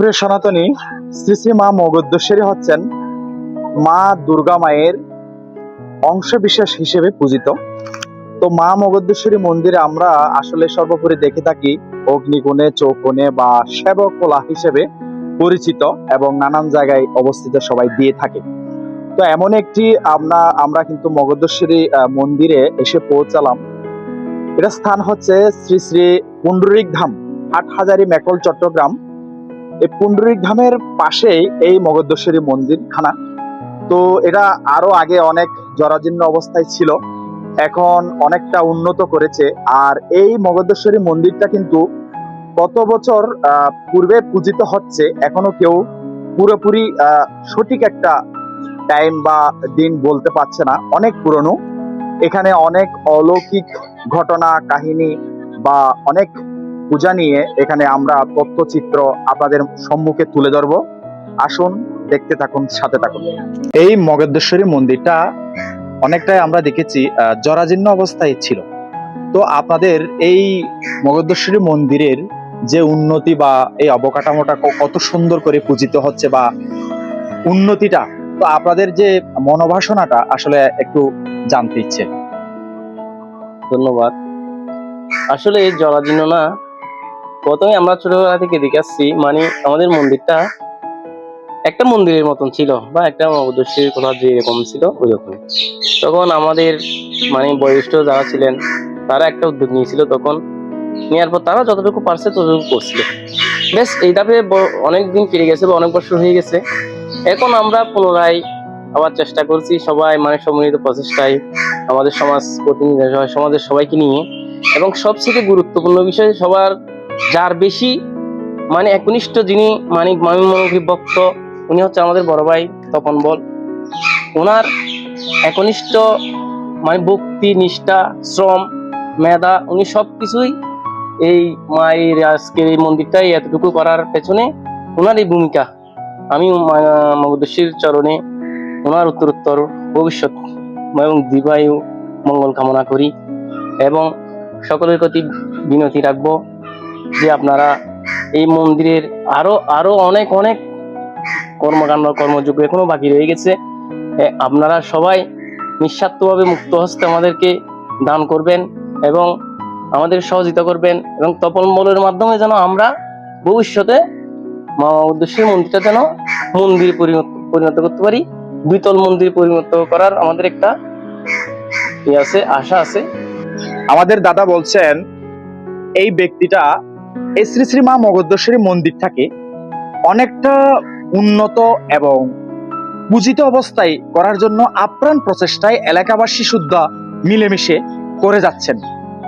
সুপ্রিয় সনাতনী, শ্রী শ্রী মা মগদ্দেশ্বরী হচ্ছেন মা দুর্গা মায়ের অংশ বিশেষ হিসেবে পূজিত। তো মা মগদ্দেশ্বরী মন্দিরে আমরা আসলে সর্বোপরি দেখে থাকি অগ্নিকোণে চৌকোণে বা সেবক কলা হিসেবে পরিচিত এবং নানান জায়গায় অবস্থিত সবাই দিয়ে থাকে। তো এমন একটি আমরা আমরা কিন্তু মগদ্দেশ্বরী মন্দিরে এসে পৌঁছালাম। এটা স্থান হচ্ছে শ্রী শ্রী পুণ্ডরিক ধাম, হাটহাজারি মেকল চট্টগ্রাম। এই পুণ্ডরিক ধামের পাশেই এই মগদ্দেশ্বরী মন্দিরখানা তো এটা আরও আগে অনেক জরাজীর্ণ অবস্থায় ছিল, এখন অনেকটা উন্নত করেছে। আর এই মগদ্দেশ্বরী মন্দিরটা কিন্তু কত বছর পূর্বে পূজিত হচ্ছে, এখনও কেউ পুরোপুরি সঠিক একটা টাইম বা দিন বলতে পারছে না। অনেক পুরনো। এখানে অনেক অলৌকিক ঘটনা, কাহিনী বা অনেক পূজা নিয়ে এখানে আমরা তথ্যচিত্র আপনাদের সম্মুখে তুলে ধরবো। আসুন, দেখতে থাকুন, সাথে থাকুন। এই মগদ্দেশ্বরী মন্দিরটা অনেকটাই আমরা দেখেছি জরাজীর্ণ অবস্থায় ছিল। তো আপনাদের এই মগদ্দেশ্বরী মন্দিরের যে উন্নতি বা এই অবকাঠামোটা কত সুন্দর করে পূজিত হচ্ছে বা উন্নতিটা, তো আপনাদের যে মনোবাসনাটা আসলে একটু জানতে ইচ্ছে। ধন্যবাদ। আসলে জরাজীর্ণ না প্রথমে আমরা ছোটবেলা থেকে দেখে আসছি মানে আমাদের মন্দিরটা একটা মন্দিরের মতন ছিল বা একটা মগদর্শীর কোথা যেরকম ছিল ওই রকম তখন আমাদের মানে বয়োজ্যেষ্ঠ যারা ছিলেন, তারা একটা উদ্যোগ নিয়েছিল তখন। নেওয়ার পর তারা যতটুকু পারছে ততটুকু করছিল। বেশ, এই ধাপে অনেক দিন কেটে গেছে বা অনেক বছর হয়ে গেছে। এখন আমরা পুনরায় আবার চেষ্টা করছি সবাই মানে সম্মিলিত প্রচেষ্টায় আমাদের সমাজ প্রতিনিধি সমাজের সবাইকে নিয়ে। এবং সবথেকে গুরুত্বপূর্ণ বিষয় সবার যার বেশি মানে একনিষ্ঠ যিনি মানে মামিমুখী ভক্ত, উনি হচ্ছে আমাদের বড় ভাই তপন বল। ওনার একনিষ্ঠ মানে ভক্তি, নিষ্ঠা, শ্রম, মেধা, উনি সব কিছুই এই মায়ের আজকের এই মন্দিরটাই এতটুকু করার পেছনে ওনার এই ভূমিকা। আমি মগদর্শীর চরণে ওনার উত্তরোত্তর ভবিষ্যৎ এবং দীর্ঘায়ু মঙ্গল কামনা করি এবং সকলের প্রতি বিনতি রাখব। যে আপনারা এই মন্দিরের আরও আরও অনেক অনেক কর্মকাণ্ড কর্মযোগ্য এখনও বাকি রয়ে গেছে। আপনারা সবাই নিঃস্বার্থভাবে মুক্ত হস্তে আমাদেরকে দান করবেন এবং আমাদের সহযোগিতা করবেন এবং তপন বলের মাধ্যমে যেন আমরা ভবিষ্যতে মামা উদ্দেশ্যের মন্দিরটা যেন মন্দির পরিণত করতে পারি। দ্বিতল মন্দির পরিণত করার আমাদের একটা আছে, আশা আছে। আমাদের দাদা বলছেন, এই ব্যক্তিটা এই শ্রী শ্রী মা মগদ্দেশ্বরী মন্দিরটাকে অনেকটা উন্নত এবং পূজিত অবস্থায় করার জন্য আপ্রাণ প্রচেষ্টায় এলাকাবাসী শুদ্ধা মিলেমিশে করে যাচ্ছেন।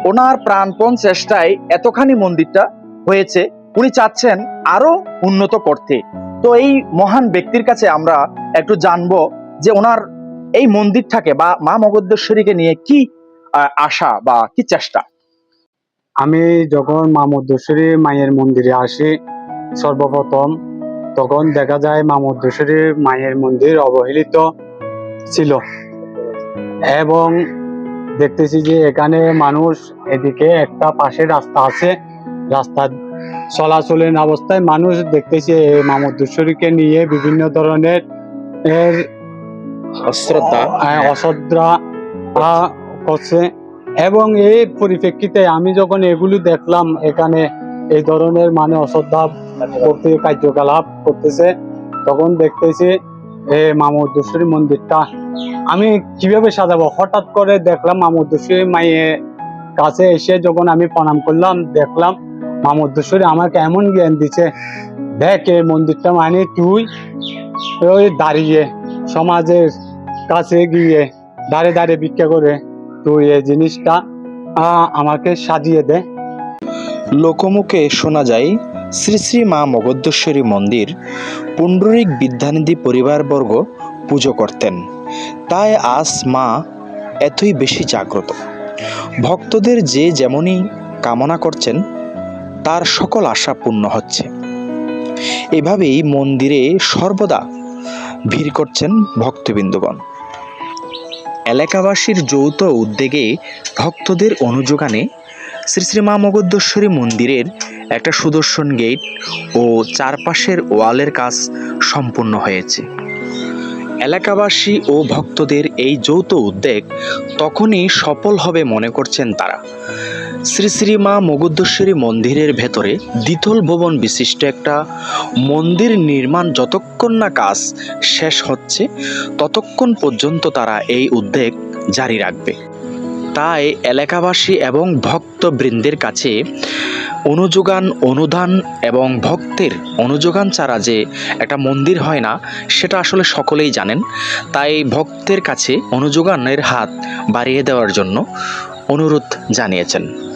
ওনার প্রাণপণ চেষ্টায় এতখানি মন্দিরটা হয়েছে, উনি চাচ্ছেন আরও উন্নত করতে। তো এই মহান ব্যক্তির কাছে আমরা একটু জানব যে ওনার এই মন্দিরটাকে বা মা মগদ্দেশ্বরীকে নিয়ে কি আশা বা কি চেষ্টা? আমি যখন মামুদ্দেশ্বরী মায়ের মন্দিরে আসি সর্বপ্রথম তখন দেখা যায় মামুদ্দেশ্বরী মায়ের মন্দির অবহেলিত ছিল এবং দেখতেছি যে এখানে মানুষ এদিকে একটা পাশে রাস্তা আছে। রাস্তা চলাচলের অবস্থায় মানুষ দেখতেছি এই মামুদ্দেশ্বরীকে নিয়ে বিভিন্ন ধরনের এর অশ্রদ্ধা। অশ্রদ্ধা আহ, করছে। এবং এই পরিপ্রেক্ষিতে আমি যখন এগুলি দেখলাম, এখানে এই ধরনের মানে অশ্রদ্ধা করতে কার্যকলাপ করতেছে, তখন দেখতেছি এই মামুদ্দেশ্বরী মন্দিরটা। আমি কীভাবে সাজাবো? হঠাৎ করে দেখলাম মামুদ্দেশ্বরী মায়ের কাছে এসে যখন আমি প্রণাম করলাম, দেখলাম মামুদ্দেশ্বরী আমাকে এমন জ্ঞান দিছে, দেখ, এই মন্দিরটা মানে তুই ওই দাঁড়িয়ে সমাজের কাছে গিয়ে দাঁড়ে দাঁড়িয়ে ভিক্ষা করে তুই এই জিনিসটা আমাকে সাজিয়ে দে। লোকমুখে শোনা যায়, শ্রী শ্রী মা মগদ্দেশ্বরী মন্দির, পুণ্ডরিক বিদ্যানিধি পরিবারবর্গ পুজো করতেন। তাই আজ মা এতই বেশি জাগ্রত। ভক্তদের যে যেমনই কামনা করছেন, তার সকল আশা পূর্ণ হচ্ছে। এভাবেই মন্দিরে সর্বদা ভিড় করছেন ভক্তবৃন্দগণ। এলাকাবাসীর যৌথ উদ্যোগে ভক্তদের অনুযোগানে শ্রী শ্রী মা মগদ্দেশ্বরী মন্দিরের একটা সুদর্শন গেট ও চারপাশের ওয়ালের কাজ সম্পূর্ণ হয়েছে। এলাকাবাসী ও ভক্তদের এই যৌথ উদ্যোগ তখনই সফল হবে মনে করছেন তারা। শ্রী শ্রী মা মগুদ্দেশ্বরী মন্দিরের ভেতরে দ্বিতল ভবন বিশিষ্ট একটা মন্দির নির্মাণ যতক্ষণ না কাজ শেষ হচ্ছে, ততক্ষণ পর্যন্ত তারা এই উদ্যোগ জারি রাখবে। তাই এলাকাবাসী এবং ভক্তবৃন্দের কাছে অনুযোগান, অনুদান এবং ভক্তের অনুযোগান ছাড়া যে একটা মন্দির হয় না, সেটা আসলে সকলেই জানেন। তাই ভক্তের কাছে অনুযোগানের হাত বাড়িয়ে দেওয়ার জন্য অনুরোধ জানিয়েছেন।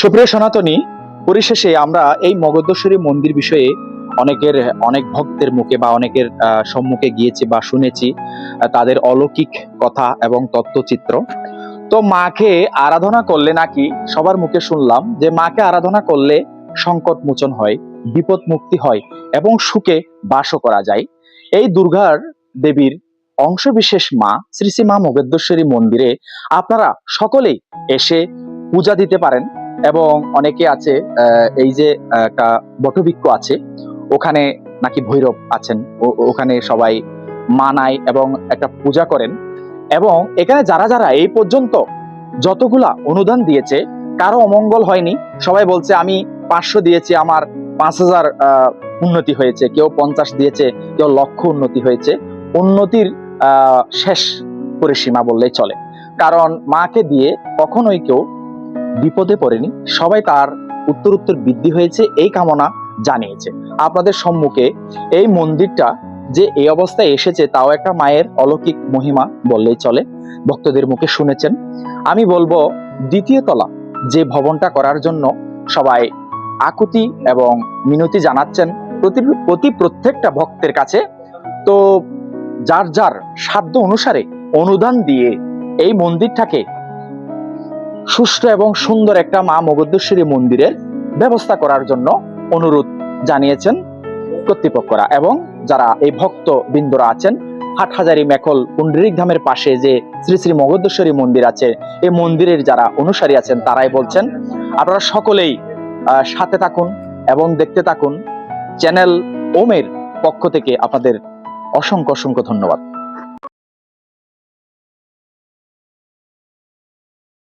সুপ্রিয় সনাতনী, পরিশেষে আমরা এই মগদ্দেশ্বরী মন্দির বিষয়ে অনেকের, অনেক ভক্তের মুখে বা অনেকের সম্মুখে গিয়েছি বা শুনেছি তাদের অলৌকিক কথা এবং তত্ত্বচিত্র। তো মাকে আরাধনা করলে নাকি, সবার মুখে শুনলাম যে মাকে আরাধনা করলে সংকট মোচন হয়, বিপদ মুক্তি হয় এবং সুখে বাসও করা যায়। এই দুর্গার দেবীর অংশবিশেষ মা, শ্রী শ্রী মা মগদ্দেশ্বরী মন্দিরে আপনারা সকলেই এসে পূজা দিতে পারেন। এবং অনেকে আছে এই যে একটা বটবৃক্ষ আছে, ওখানে নাকি ভৈরব আছেন ওখানে সবাই মানায় এবং একটা পূজা করেন। এবং এখানে যারা যারা, এই পর্যন্ত যতগুলা অনুদান দিয়েছে, কারও অমঙ্গল হয়নি। সবাই বলছে, আমি পাঁচশো দিয়েছি, আমার পাঁচ হাজার উন্নতি হয়েছে। কেউ পঞ্চাশ দিয়েছে, কেউ লক্ষ উন্নতি হয়েছে। উন্নতির শেষ পরিসীমা বললেই চলে। কারণ মাকে দিয়ে কখনোই কেউ বিপদে পড়েনি, সবাই তার উত্তর উত্তর বৃদ্ধি হয়েছে, এই কামনা জানিয়েছে। আপনাদের সম্মুখে এই মন্দিরটা যে এই অবস্থায় এসেছে, তাও একটা মায়ের অলৌকিক মহিমা বললেই চলে। ভক্তদের মুখে শুনেছেন। আমি বলব, দ্বিতীয় তলা যে ভবনটা করার জন্য সবাই আকুতি এবং মিনতি জানাচ্ছেন প্রতি প্রতি প্রত্যেকটা ভক্তের কাছে। তো যার যার সাধ্য অনুসারে অনুদান দিয়ে এই মন্দিরটাকে সুষ্ঠু এবং সুন্দর একটা মা মগদ্দেশ্বরী মন্দিরের ব্যবস্থা করার জন্য অনুরোধ জানিয়েছেন কর্তৃপক্ষরা এবং যারা এই ভক্ত বিন্দুরা আছেন, হাটহাজারি মেকল পুন্ডরিক ধামের পাশে যে শ্রী শ্রী মগদ্দেশ্বরী মন্দির আছে, এই মন্দিরের যারা অনুসারী আছেন তারাই বলছেন, আপনারা সকলেই সাথে থাকুন এবং দেখতে থাকুন। চ্যানেল ওমের পক্ষ থেকে আপনাদের অসংখ্য অসংখ্য ধন্যবাদ।